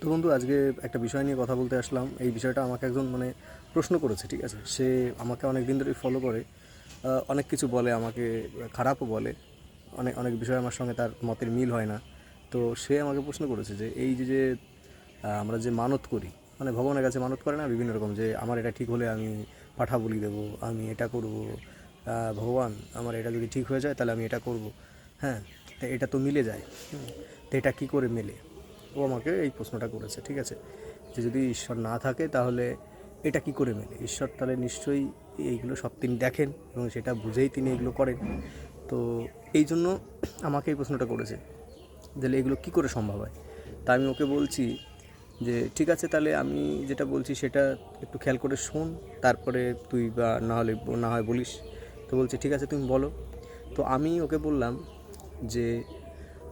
তো বন্ধু, আজকে একটা বিষয় নিয়ে কথা বলতে আসলাম। এই বিষয়টা আমাকে একজন মানে প্রশ্ন করেছে, ঠিক আছে? সে আমাকে অনেক দিন ধরেই ফলো করে। অনেক কিছু বলে আমাকে, খারাপও বলে। অনেক অনেক বিষয় আমার সঙ্গে তার মতের মিল হয় না। তো সে আমাকে প্রশ্ন করেছে যে, এই যে যে আমরা যে মানত করি মানে ভগবানের কাছে মানত করে না বিভিন্ন রকম, যে আমার এটা ঠিক হলে আমি পাঠা বলি দেবো, আমি এটা করব। ভগবান, আমার এটা যদি ঠিক হয়ে যায় তাহলে আমি এটা করব। হ্যাঁ তো এটা তো মিলে যায়। তো এটা কী করে মেলে? ও আমাকে এই প্রশ্নটা করেছে, ঠিক আছে? যে যদি ঈশ্বর না থাকে তাহলে এটা কি করে মেলে? ঈশ্বর তাহলে নিশ্চয়ই এইগুলো সব তিনি দেখেন এবং সেটা বুঝেই তিনি এগুলো করেন। তো এই জন্য আমাকে এই প্রশ্নটা করেছে তাহলে এগুলো কি করে সম্ভব হয়? তা আমি ওকে বলছি যে, ঠিক আছে, তাহলে আমি যেটা বলছি সেটা একটু খেয়াল করে শোন, তারপরে তুই বা না হলে, না হয় বলিস। তো বলছে, ঠিক আছে, তুমি বলো। তো আমি ওকে বললাম যে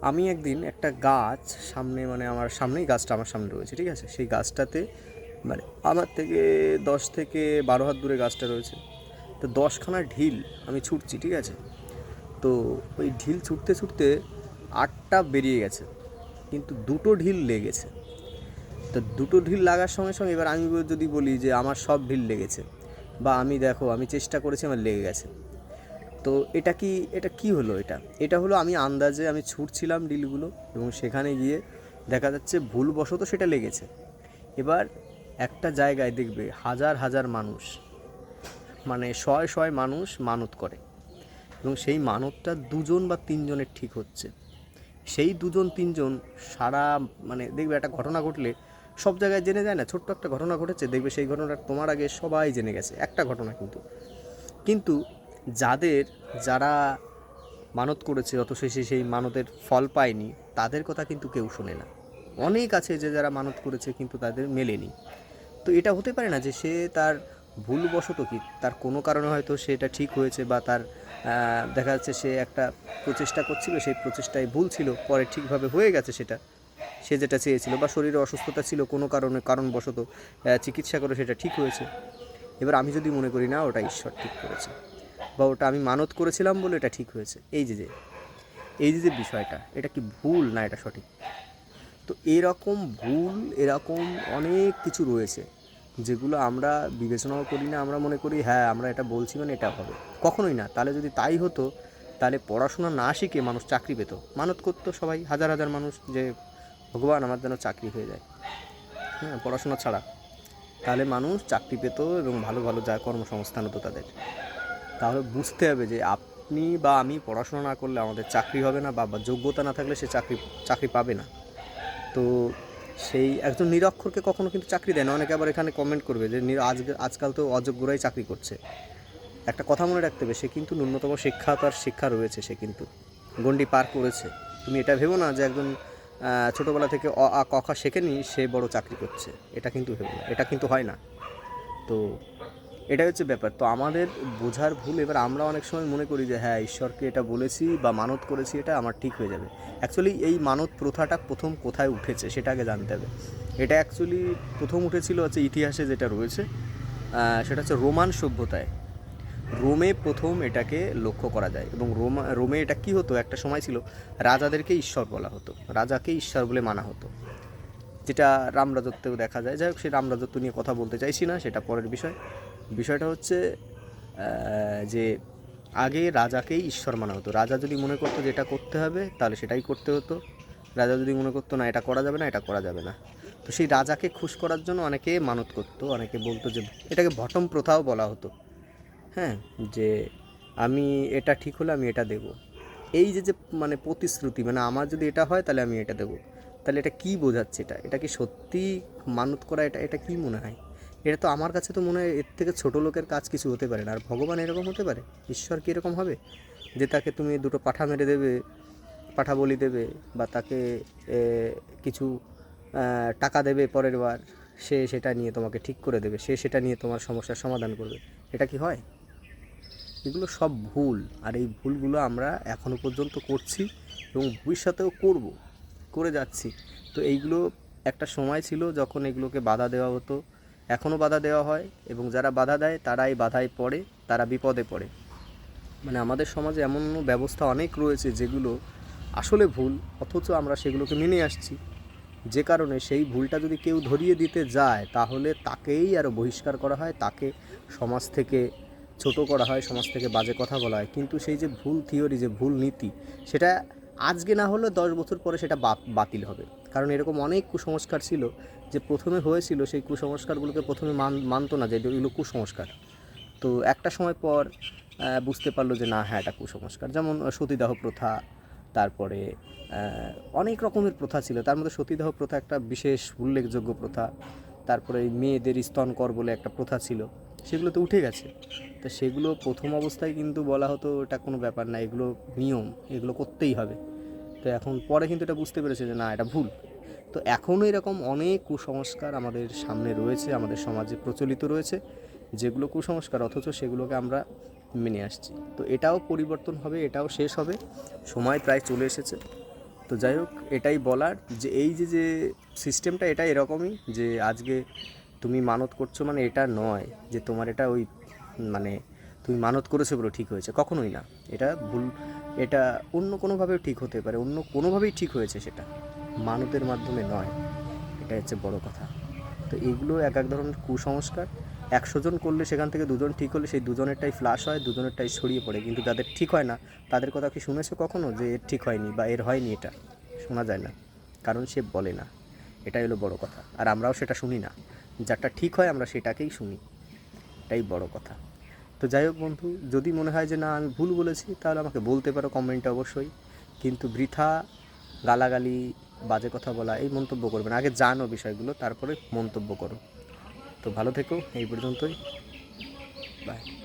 আমি একদিন একটা গাছ সামনে মানে আমার সামনেই গাছটা আমার সামনে রয়েছে, ঠিক আছে? সেই গাছটাতে মানে আমার থেকে দশ থেকে বারো হাত দূরে গাছটা রয়েছে। তো দশখানা ঢিল আমি ছুটছি, ঠিক আছে? তো ওই ঢিল ছুটতে ছুটতে আটটা বেরিয়ে গেছে, কিন্তু দুটো ঢিল লেগেছে। তো দুটো ঢিল লাগার সঙ্গে সঙ্গে এবার আমি যদি বলি যে আমার সব ঢিল লেগেছে, বা আমি দেখো, আমি চেষ্টা করেছি, আমার লেগে গেছে। তো এটা কি এটা কি হলো এটা? এটা হলো আমি আন্দাজে আমি ছুটছিলাম ডিলগুলো এবং সেখানে গিয়ে দেখা যাচ্ছে ভুলবশত সেটা লেগেছে। এবার একটা জায়গায় দেখবে হাজার হাজার মানুষ মানে শয় শয় মানুষ মানত করে এবং সেই মানতটা দুজন বা তিনজনের ঠিক হচ্ছে। সেই দুজন তিনজন সারা মানে দেখবে একটা ঘটনা ঘটলে সব জায়গায় জেনে যায় না, ছোট্ট একটা ঘটনা ঘটেছে, দেখবে সেই ঘটনাটা তোমার আগে সবাই জেনে গেছে, একটা ঘটনা কিন্তু। কিন্তু যাদের, যারা মানত করেছে অত শেষে সেই মানতের ফল পায়নি, তাদের কথা কিন্তু কেউ শোনে না। অনেক আছে যে যারা মানত করেছে, কিন্তু তাদের মেলেনি। তো এটা হতে পারে না যে সে তার ভুলবশত কি, তার কোনো কারণে হয়তো সেটা ঠিক হয়েছে বা তার দেখা যাচ্ছে সে একটা প্রচেষ্টা করছিল, সেই প্রচেষ্টায় ভুল ছিল, পরে ঠিকভাবে হয়ে গেছে সেটা। সে যেটা চেয়েছিল বা শরীরে অসুস্থতা ছিল কোনো কারণে, কারণবশত চিকিৎসা করে সেটা ঠিক হয়েছে। এবার আমি যদি মনে করি না, ওটা ঈশ্বর ঠিক করেছে। বা ওটা আমি মানত করেছিলাম বলে এটা ঠিক হয়েছে। এই যে যে, এই যে যে বিষয়টা, এটা কি ভুল না এটা সঠিক? তো এরকম ভুল, এরকম অনেক কিছু রয়েছে যেগুলো আমরা বিবেচনাও করি না, আমরা মনে করি হ্যাঁ আমরা এটা বলছি মানে এটা হবে। কখনোই না। তাহলে যদি তাই হতো, তাহলে পড়াশোনা না শিখে মানুষ চাকরি পেত। মানত করতো সবাই, হাজার হাজার মানুষ যে ভগবান আমার যেন চাকরি হয়ে যায়। হ্যাঁ পড়াশোনা ছাড়া। তাহলে মানুষ চাকরি পেত এবং ভালো ভালো যা কর্মসংস্থান হতো তাদের। তাহলে বুঝতে হবে যে আপনি বা আমি পড়াশোনা না করলে আমাদের চাকরি হবে না বা যোগ্যতা না থাকলে সে চাকরি চাকরি পাবে না। তো সেই একজন নিরক্ষরকে কখনো কিন্তু চাকরি দেয় না। অনেকে আবার এখানে কমেন্ট করবে যে আজ, আজকাল তো অযোগ্যরাই চাকরি করছে। একটা কথা মনে রাখতে হবে, সে কিন্তু ন্যূনতম শিক্ষা, তার শিক্ষা রয়েছে সে কিন্তু। গণ্ডি পার করেছে। তুমি এটা ভেবো না যে একজন ছোটোবেলা থেকে অ, আ, ক, খ শেখেনি, সে বড় চাকরি করছে। এটা কিন্তু ভেবো না। এটা কিন্তু হয় না। তো এটাই হচ্ছে ব্যাপার। তো আমাদের বোঝার ভুল, এবার আমরা অনেক সময় মনে করি যে হ্যাঁ ঈশ্বরকে এটা বলেছি বা মানত করেছি, এটা আমার ঠিক হয়ে যাবে। অ্যাকচুয়ালি এই মানত প্রথাটা প্রথম কোথায় উঠেছে সেটা আগে জানতে হবে। এটা অ্যাকচুয়ালি প্রথম উঠেছিল হচ্ছে ইতিহাসে যেটা রয়েছে সেটা হচ্ছে রোমান সভ্যতায়। রোমে প্রথম এটাকে লক্ষ্য করা যায় এবং রোমা, রোমে এটা কি হতো? একটা সময় ছিল রাজাদেরকে ঈশ্বর বলা হতো, রাজাকে ঈশ্বর বলে মানা হতো। যেটা রামরাজত্বেও দেখা যায়। যাই হোক সেই রামরাজত্ব নিয়ে কথা বলতে চাইছি না, সেটা পরের বিষয়। বিষয়টা হচ্ছে যে আগে রাজাকেই ঈশ্বর মানা হতো। রাজা যদি মনে করতো যে এটা করতে হবে, তাহলে সেটাই করতে হতো। রাজা যদি মনে করতো, না, এটা করা যাবে না, এটা করা যাবে না। তো সেই রাজাকে খুশ করার জন্য অনেকে মানত করতো, অনেকে বলতো যে, এটাকে ভটম প্রথাও বলা হতো। হ্যাঁ যে আমি এটা ঠিক হলে আমি এটা দেব। এই যে যে মানে প্রতিশ্রুতি মানে আমার যদি এটা হয়, তাহলে আমি এটা দেব। তাহলে এটা কি বোঝাচ্ছে এটা? এটা কি সত্যি মানত করা? এটা এটা কি মনে হয়? এটা তো আমার কাছে তো মনে হয় এর থেকে ছোটো লোকের কাজ কিছু হতে পারে না। আর ভগবান এরকম হতে পারে? ঈশ্বর কি এরকম হবে? যে তাকে তুমি দুটো পাঠা মেরে দেবে, পাঠা বলি দেবে, বা তাকে কিছু টাকা দেবে পরের বার, সে সেটা নিয়ে তোমাকে ঠিক করে দেবে, সে সেটা নিয়ে তোমার সমস্যার সমাধান করবে। এটা কি হয়? এগুলো সব ভুল, আর এই ভুলগুলো আমরা এখনও পর্যন্ত করছি এবং ভবিষ্যতেও করব, করে যাচ্ছি। তো এইগুলো একটা সময় ছিল যখন এগুলোকে বাধা দেওয়া হতো এখনও বাধা দেওয়া হয় এবং যারা বাধা দেয় তারাই বাধায় পড়ে, তারা বিপদে পড়ে। মানে আমাদের সমাজে এমন ব্যবস্থা অনেক রয়েছে যেগুলো আসলে ভুল, অথচ আমরা সেগুলোকে মেনে আসছি। যে কারণে সেই ভুলটা যদি কেউ ধরিয়ে দিতে যায়, তাহলে তাকেই আরও বহিষ্কার করা হয়, তাকে সমাজ থেকে ছোট করা হয়, সমাজ থেকে বাজে কথা বলা হয়। কিন্তু সেই যে ভুল থিওরি যে ভুল নীতি, সেটা আজকে না হলেও দশ বছর পরে সেটা বাতিল হবে। কারণ এরকম অনেক কুসংস্কার ছিল যে প্রথমে হয়েছিল সেই কুসংস্কারগুলোকে প্রথমে মান, মানতো না, যে এগুলো কুসংস্কার। তো একটা সময় পর বুঝতে পারল যে না হ্যাঁ এটা কুসংস্কার। যেমন সতীদাহ প্রথা, তারপরে অনেক রকমের প্রথা ছিল। তার মধ্যে সতীদাহ প্রথা একটা বিশেষ উল্লেখযোগ্য প্রথা। তারপরে মেয়েদের স্তনকর বলে একটা প্রথা ছিল। সেগুলো তো উঠে গেছে। তা সেগুলো প্রথম অবস্থায় কিন্তু বলা হতো, এটা কোনো ব্যাপার না, এগুলো নিয়ম, এগুলো করতেই হবে। তো এখন পরে কিন্তু এটা বুঝতে পেরেছে যে না, এটা ভুল। তো এখনও এরকম অনেক কুসংস্কার আমাদের সামনে রয়েছে, আমাদের সমাজে প্রচলিত রয়েছে, যেগুলো কুসংস্কার, অথচ সেগুলোকে আমরা মেনে আসছি। তো এটাও পরিবর্তন হবে, এটাও শেষ হবে, সময় প্রায় চলে এসেছে। তো যাই হোক, এটাই বলার যে এই যে যে সিস্টেমটা এটা এরকমই যে আজকে তুমি মানত করছ মানে এটা নয়, যে তোমার এটা ওই মানে তুমি মানত করেছ বলে ঠিক হয়েছে, কখনোই না। এটা ভুল, এটা অন্য কোনোভাবেও ঠিক হতে পারে, অন্য কোনোভাবেই ঠিক হয়েছে সেটা। মানতের মাধ্যমে নয় এটা হচ্ছে বড় কথা। তো এগুলো এক এক ধরনের কুসংস্কার। একশো জন করলে সেখান থেকে দুজন ঠিক হলে সেই দুজনেরটাই ফ্লাশ হয়, দুজনেরটাই ছড়িয়ে পড়ে। কিন্তু যাদের ঠিক হয় না, তাদের কথা কি শুনেছো কখনো যে এর ঠিক হয়নি বা এর হয়নি এটা? শোনা যায় না, কারণ সে বলে না। এটাই হলো বড় কথা। আর আমরাও সেটা শুনি না। যারটা ঠিক হয় আমরা সেটাকেই শুনি। এটাই বড় কথা। তো যাই হোক বন্ধু, যদি মনে হয় যে না, আমি ভুল বলেছি, তাহলে আমাকে বলতে পারো কমেন্টে অবশ্যই। কিন্তু বৃথা গালাগালি, বাজে কথা বলা, এই মন্তব্য করবে না। আগে জানো বিষয়গুলো, তারপরে মন্তব্য করো। তো ভালো থেকো, এই পর্যন্তই। বাই